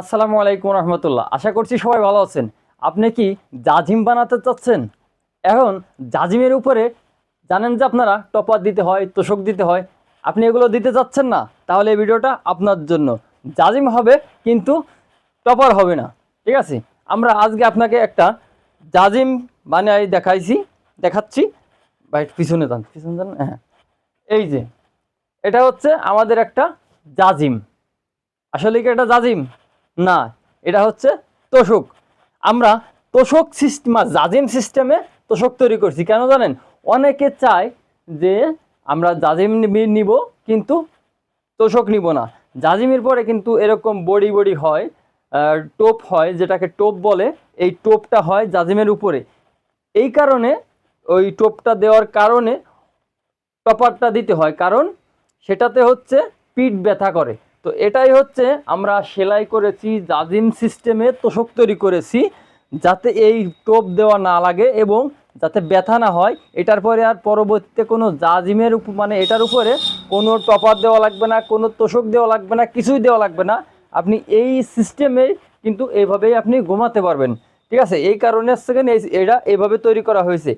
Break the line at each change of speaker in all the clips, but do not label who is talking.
আসসালামু আলাইকুম রহমতুল্লাহ। আশা করছি সবাই ভালো আছেন। আপনি কি জাজিম বানাতে চাচ্ছেন? এখন জাজিমের উপরে জানেন যে আপনারা টপার দিতে হয়, তোষক দিতে হয়। আপনি এগুলো দিতে চাচ্ছেন না। তাহলে এই ভিডিওটা আপনার জন্য। জাজিম হবে কিন্তু টপার হবে না। ঠিক আছে? আমরা আজকে আপনাকে একটা জাজিম বানিয়ে দেখাইছি, দেখাচ্ছি। বা একটু পিছনে যান পিছনে যান। হ্যাঁ। এই যে, এটা হচ্ছে আমাদের একটা জাজিম। আসলে কি এটা জাজিম? না, এটা হচ্ছে তোষক। আমরা তোষক সিস্টেম জাজিম সিস্টেমে তোষক তৈরি করছি। কেন জানেন? অনেকে চায় যে আমরা জাজিম নিব, কিন্তু তোষক নিব না। জাজিমের পরে কিন্তু এরকম বড়ি বড়ি হয় টোপ হয়, যেটাকে টোপ বলে, এই টোপটা হয় জাজিমের উপরে। এই কারণে, ওই টোপটা দেওয়ার কারণে টপারটা দিতে হয়। কারণ সেটাতে হচ্ছে পিঠ ব্যথা করে। তো এটাই হচ্ছে আমরা সেলাই করেছি, জাজিম সিস্টেমে তোষক তৈরি করেছি, যাতে এই টোপ দেওয়া না লাগে এবং যাতে ব্যথা না হয়। এটার পরে আর পরবর্তীতে কোনো জাজিমের উপ মানে এটার উপরে কোনো টপার দেওয়া লাগবে না, কোনো তোষক দেওয়া লাগবে না, কিছুই দেওয়া লাগবে না। আপনি এই সিস্টেমে কিন্তু এইভাবেই আপনি ঘুমাতে পারবেন। ঠিক আছে? এই কারণে এই এটা এইভাবে তৈরি করা হয়েছে।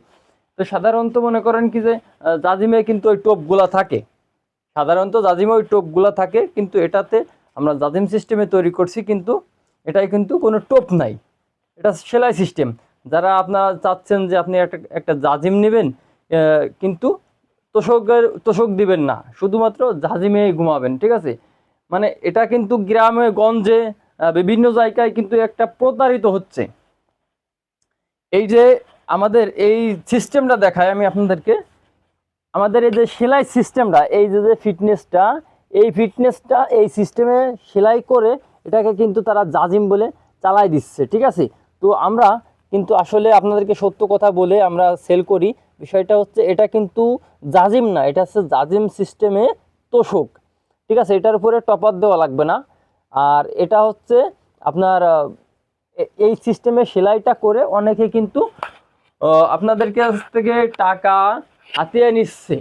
তো সাধারণত মনে করেন কি যে জাজিমে কিন্তু ওই টোপগুলা থাকে। সাধারণত জাজিমে ওই টোপগুলা থাকে, কিন্তু এটাতে আমরা জাজিম সিস্টেমে তৈরি করছি, কিন্তু এটাই কিন্তু কোনো টোপ নাই। এটা সেলাই সিস্টেম যারা আপনারা চাচ্ছেন যে আপনি একটা একটা জাজিম নেবেন কিন্তু তোষকের, তোষক দিবেন না। শুধুমাত্র জাজিমে ঘুমাবেন, ঠিক আছে? মানে এটা কিন্তু গ্রামে, গঞ্জে বিভিন্ন জায়গায় কিন্তু একটা প্রতারিত হচ্ছে। এই যে আমাদের এই সিস্টেমটা দেখায় আমি আপনাদেরকে। আমাদের এই যে সেলাই সিস্টেমটা এই যে যে ফিটনেসটা এই ফিটনেসটা এই সিস্টেমে সেলাই করে এটাকে কিন্তু তারা জাজিম বলে চালাই দিচ্ছে, ঠিক আছে? তো আমরা কিন্তু আসলে আপনাদেরকে সত্য কথা বলে আমরা সেল করি। বিষয়টা হচ্ছে এটা কিন্তু জাজিম না, এটা হচ্ছে জাজিম সিস্টেমে তোষক, ঠিক আছে? এটার উপরে টপার দেওয়া লাগবে না। আর এটা হচ্ছে আপনার এই সিস্টেমে সেলাইটা করে অনেকে কিন্তু আপনাদের কাছ থেকে টাকা হাতিয়ে নিচ্ছে।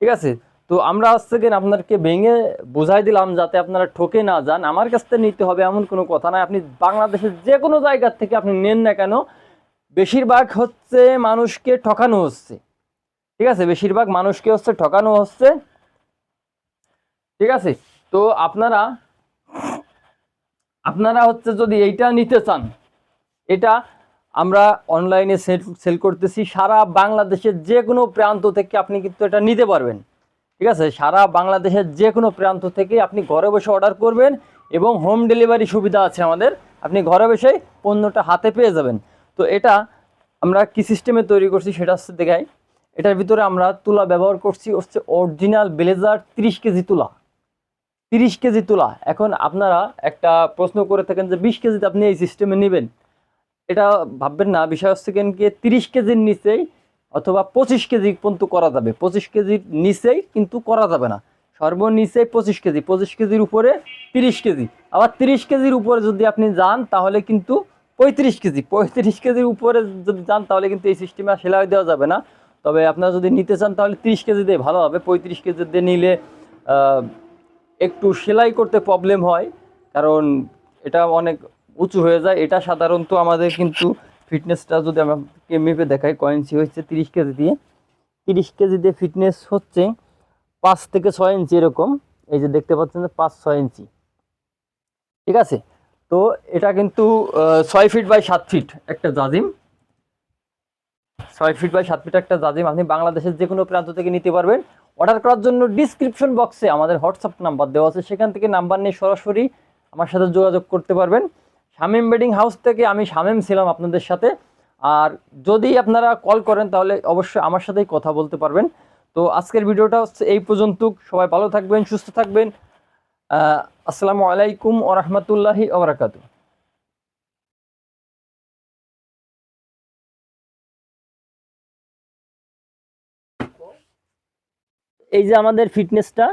ঠিক আছে? তো আমরা আজ থেকে আপনাদেরকে ভেঙে বোঝাই দিলাম যাতে আপনারা ঠকে না যান। আমার কাছ থেকে নিতে হবে এমন কোনো কথা নাই আপনি বাংলাদেশের যে কোনো জায়গার থেকে আপনি নেন না কেন, বেশিরভাগ হচ্ছে মানুষকে ঠকানো হচ্ছে। ঠিক আছে? বেশিরভাগ মানুষকে হচ্ছে ঠকানো হচ্ছে। ঠিক আছে? তো আপনারা আপনারা হচ্ছে যদি এইটা নিতে চান, এটা আমরা অনলাইনে সেল সেল করতেছি, সারা বাংলাদেশের যে কোনো প্রান্ত থেকে আপনি কিন্তু এটা নিতে পারবেন। ঠিক আছে? সারা বাংলাদেশের যে কোনো প্রান্ত থেকে আপনি ঘরে বসে অর্ডার করবেন এবং হোম ডেলিভারি সুবিধা আছে আমাদের। আপনি ঘরে বসেই পণ্যটা হাতে পেয়ে যাবেন। তো এটা আমরা কি সিস্টেমে তৈরি করছি সেটা হচ্ছে দেখাই। এটার ভিতরে আমরা তুলা ব্যবহার করছি, হচ্ছে অরিজিনাল ব্লেজার তিরিশ কেজি তুলা। তিরিশ কেজি তুলা। এখন আপনারা একটা প্রশ্ন করে থাকেন যে বিশ কেজিতে আপনি এই সিস্টেমে নেবেন। এটা ভাববেন না, বিষয় হচ্ছে কি তিরিশ কেজির নিচেই অথবা পঁচিশ কেজি পর্যন্ত করা যাবে। পঁচিশ কেজির নিচেই কিন্তু করা যাবে না। সর্বনিচে পঁচিশ কেজি, পঁচিশ কেজির উপরে তিরিশ কেজি। আবার তিরিশ কেজির উপরে যদি আপনি যান, তাহলে কিন্তু পঁয়ত্রিশ কেজি, পঁয়ত্রিশ কেজির উপরে যদি যান, তাহলে কিন্তু এই সিস্টেমে সেলাই দেওয়া যাবে না। তবে আপনারা যদি নিতে চান, তাহলে তিরিশ কেজি দিয়ে ভালো হবে। পঁয়ত্রিশ কেজি দিয়ে নিলে একটু সেলাই করতে প্রবলেম হয়। কারণ এটা অনেক উঁচু হয়ে যায়। এটা সাধারণত আমাদের কিন্তু ফিটনেসটা যদি আমাকে মেপে দেখাই কয়েন্সি হচ্ছে তিরিশ কেজি দিয়ে। তিরিশ কেজি দিয়ে ফিটনেস হচ্ছে পাঁচ থেকে ছয় ইঞ্চি এরকম। এই যে দেখতে পাচ্ছেন যে পাঁচ, ছয় ইঞ্চি ঠিক আছে? তো এটা কিন্তু ছয় ফিট বাই সাত ফিট একটা জাজিম। ছয় ফিট বাই সাত ফিট একটা জাজিম। আপনি বাংলাদেশের যে কোনো প্রান্ত থেকে নিতে পারবেন। অর্ডার করার জন্য ডিসক্রিপশন বক্সে আমাদের হোয়াটসঅ্যাপ নাম্বার দেওয়া আছে। সেখান থেকে নাম্বার নিয়ে সরাসরি আমার সাথে যোগাযোগ করতে পারবেন। শামিম বেডিং হাউস থেকে আমি শামিম ছিলাম আপনাদের সাথে। আর যদি আপনারা কল করেন, তাহলে অবশ্যই আমার সাথেই কথা বলতে পারবেন। তো আজকের ভিডিওটা হচ্ছে এই পর্যন্ত সবাই ভালো থাকবেন, সুস্থ থাকবেন। আসসালামু আলাইকুম ও রহমতুল্লাহি ওবরাকাতু এই যে আমাদের ফিটনেসটা।